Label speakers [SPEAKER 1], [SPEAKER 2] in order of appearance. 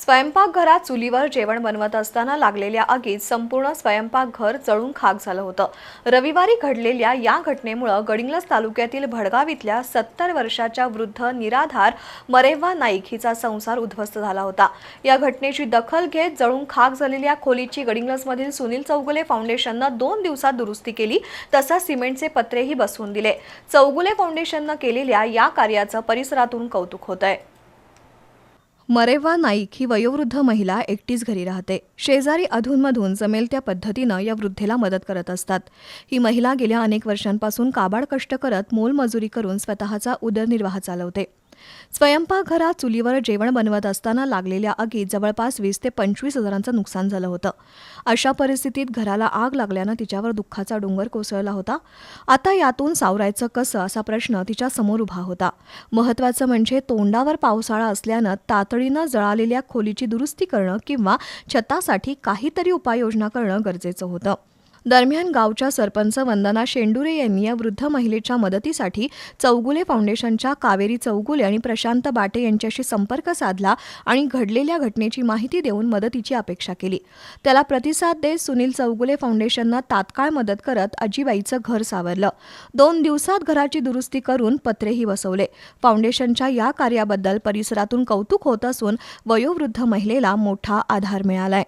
[SPEAKER 1] स्वयंपाकघरात चुलीवर जेवण बनवत असताना लागलेल्या आगीत संपूर्ण स्वयंपाकघर जळून खाक झालं होतं. रविवारी घडलेल्या या घटनेमुळं गडिंग्लज तालुक्यातील भडगाव इथल्या सत्तर वर्षाच्या वृद्ध निराधार मरेव्वा नाईक हिचा संसार उद्ध्वस्त झाला होता. या घटनेची दखल घेत जळून खाक झालेल्या खोलीची गडिंग्लजमधील सुनील चौगुले फाउंडेशननं दोन दिवसात दुरुस्ती केली तसंच सिमेंटचे पत्रेही बसवून दिले. चौगुले फाउंडेशननं केलेल्या या कार्याचं परिसरातून कौतुक होत आहे मरेवा नाईक ही वयोवृद्ध महिला एकटीच घरी राहते. शेजारी अधूनमधून जमेल त्या पद्धतीनं या वृद्धेला मदत करत असतात. ही महिला गेल्या अनेक वर्षांपासून काबाड कष्ट करत मोलमजुरी करून स्वतःचा उदरनिर्वाह चालवते. स्वयंपाकघरात चुलीवर जेवण बनवत असताना लागलेल्या आगीत जवळपास वीस ते पंचवीस हजारांचं नुकसान झालं होतं. अशा परिस्थितीत घराला आग लागल्यानं तिच्यावर दुःखाचा डोंगर कोसळला होता. आता यातून सावरायचं कसं असा प्रश्न तिच्या समोर उभा होता. महत्त्वाचं म्हणजे तोंडावर पावसाळा असल्यानं तातडीनं जळालेल्या खोलीची दुरुस्ती करणं किंवा छतासाठी काहीतरी उपाययोजना करणं गरजेचं होतं. दरम्यान गावच्या सरपंच वंदना शेंडुरे यांनी या वृद्ध महिलेच्या मदतीसाठी चौगुले फाउंडेशनच्या कावेरी चौगुले आणि प्रशांत बाटे यांच्याशी संपर्क साधला आणि घडलेल्या घटनेची माहिती देऊन मदतीची अपेक्षा केली. त्याला प्रतिसाद देत सुनील चौगुले फाउंडेशननं तात्काळ मदत करत अजिबाईचं घर सावरलं. दोन दिवसात घराची दुरुस्ती करून पत्रेही बसवले फाउंडेशनच्या या कार्याबद्दल परिसरातून कौतुक होत असून वयोवृद्ध महिलेला मोठा आधार मिळालाय.